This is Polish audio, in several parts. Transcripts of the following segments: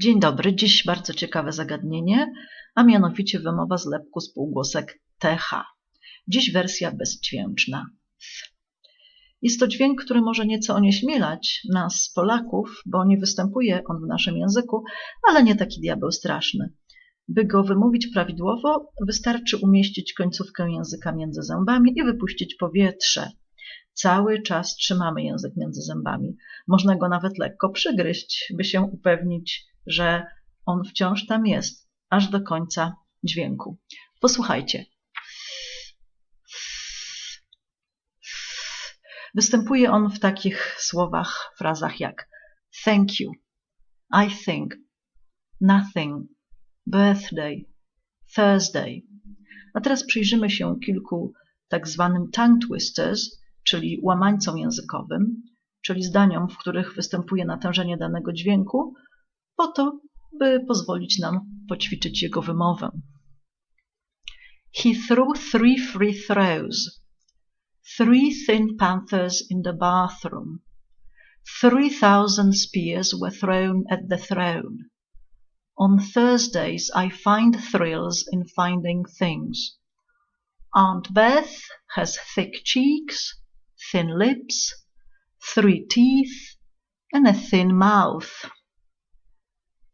Dzień dobry, dziś bardzo ciekawe zagadnienie, a mianowicie wymowa zlepku spółgłosek TH. Dziś wersja bezdźwięczna. Jest to dźwięk, który może nieco onieśmielać nas, Polaków, bo nie występuje on w naszym języku, ale nie taki diabeł straszny. By go wymówić prawidłowo, wystarczy umieścić końcówkę języka między zębami i wypuścić powietrze. Cały czas trzymamy język między zębami. Można go nawet lekko przygryźć, by się upewnić, że on wciąż tam jest, aż do końca dźwięku. Posłuchajcie. Występuje on w takich słowach, frazach jak thank you, I think, nothing, birthday, Thursday. A teraz przyjrzymy się kilku tak zwanym tongue twisters, czyli łamańcom językowym, czyli zdaniom, w których występuje natężenie danego dźwięku, po to, by pozwolić nam poćwiczyć jego wymowę. He threw three free throws. Three thin panthers in the bathroom. Three thousand spears were thrown at the throne. On Thursdays I find thrills in finding things. Aunt Beth has thick cheeks, thin lips, three teeth, and a thin mouth.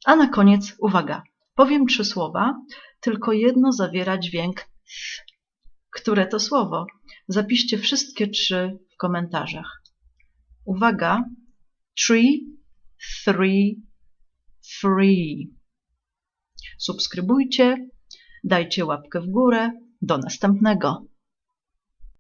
A na koniec, uwaga, powiem trzy słowa, tylko jedno zawiera dźwięk th. Które to słowo? Zapiszcie wszystkie trzy w komentarzach. Uwaga, tree, three, free. Subskrybujcie, dajcie łapkę w górę. Do następnego.